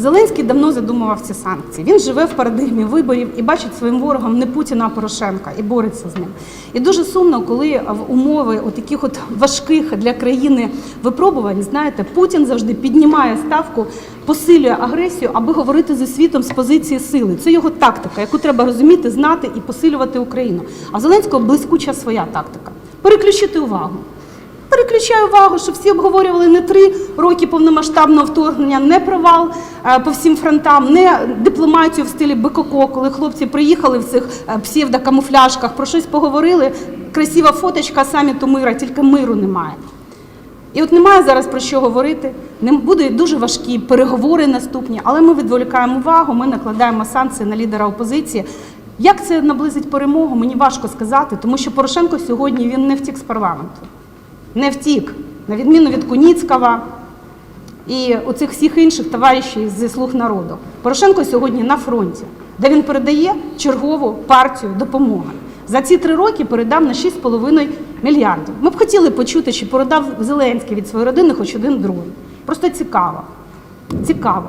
Зеленський давно задумував ці санкції. Він живе в парадигмі виборів і бачить своїм ворогом не Путіна, а Порошенка і бореться з ним. І дуже сумно, коли в умови от таких от важких для країни випробувань, знаєте, Путін завжди піднімає ставку, посилює агресію, аби говорити зі світом з позиції сили. Це його тактика, яку треба розуміти, знати і посилювати Україну. А Зеленського блискуча своя тактика переключити увагу. Переключаю увагу, що всі обговорювали не три роки повномасштабного вторгнення, не провал е, по всім фронтам, не дипломатію в стилі БКК, коли хлопці приїхали в цих е, псевдокамуфляжках, про щось поговорили. Красива фоточка саміту мира, тільки миру немає. І от немає зараз про що говорити. Не будуть дуже важкі переговори наступні, але ми відволікаємо увагу, ми накладаємо санкції на лідера опозиції. Як це наблизить перемогу, мені важко сказати, тому що Порошенко сьогодні він не втік з парламенту не втік, на відміну від Куніцького і оцих всіх інших товаришів зі слуг народу. Порошенко сьогодні на фронті, де він передає чергову партію допомоги. За ці три роки передав на 6,5 мільярдів. Ми б хотіли почути, чи передав Зеленський від своєї родини хоч один дрон. Просто цікаво. Цікаво.